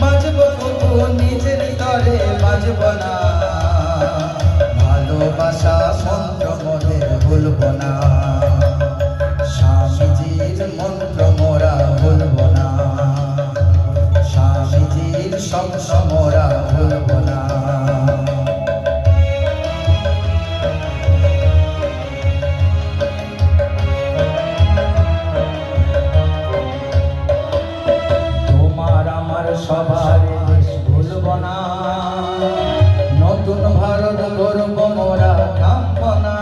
বাজব নিজের না। ভালোবাসা মন্ত্র ভুলব না। সবার দেশ ভুলব না। নতুন ভারত গর্ব মোরা কাম্প না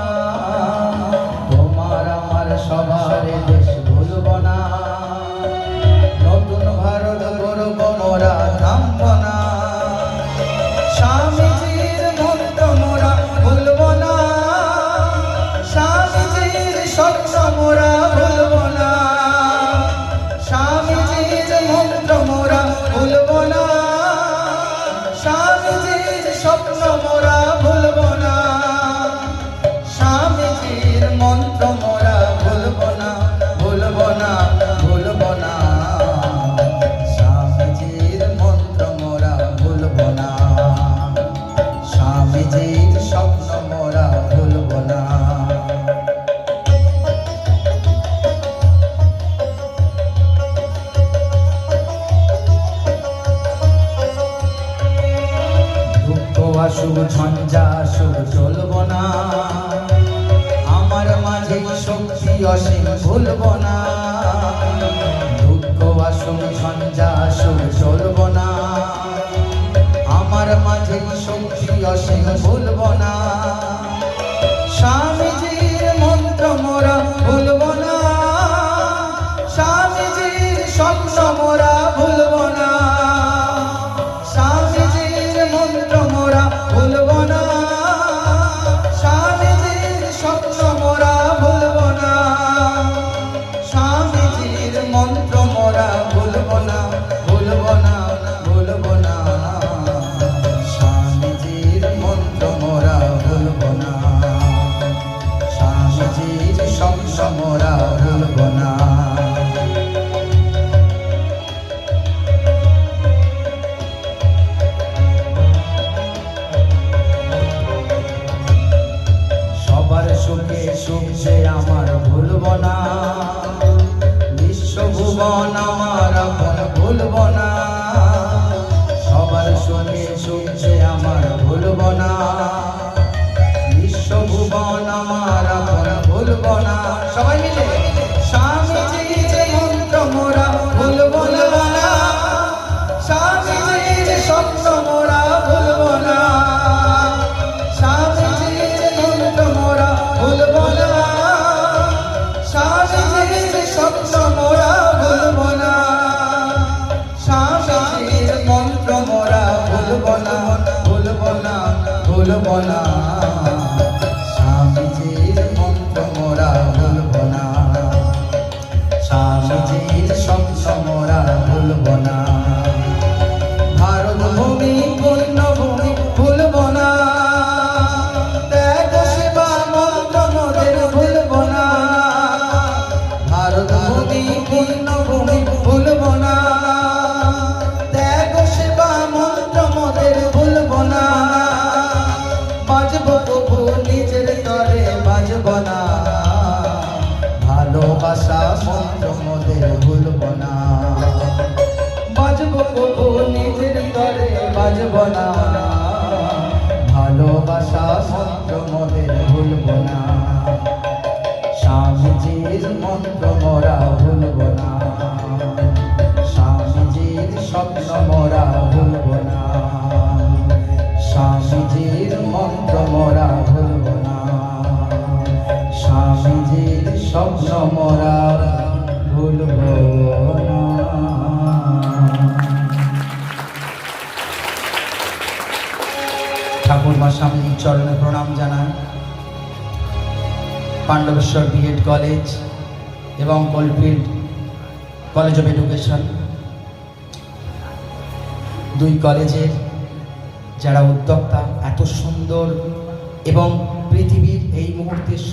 তোমার আমার সবার দেশ ভুলব না। নতুন ভারত গর্ব মোরা কাম্প তোমরা ভুলব না ভুলব না ভুলব না। স্বামীজির মন্ত্র মোরা ভুলব না। স্বামীজির স্বপ্ন মোরা ভুলব না। আসুক ঝঞ্ঝা আসুক চলব না। অসীম ভুলব না। দুঃখ আসুন ঝঞ্ঝা আসুন চলব না। আমার মাঝে শক্তি অসীম ভুলব সুখ সে আমার ভুলব না বিশ্ব ভুবন আমার বলা তোমরা ভুলব না। স্বামীজির স্বপ্ন মোরা ভুলব না। স্বামীজির মন্ত্র মোরা ভুলব না। স্বামীজির ঠাকুর মা স্বামীজির চরণে প্রণাম জানান। পাণ্ডবেশ্বর বিএড কলেজ এবং কোলফিল্ড কলেজ অফ এডুকেশন দুই কলেজের যারা উদ্যোক্তা, এত সুন্দর এবং পৃথিবীর এই মুহূর্তে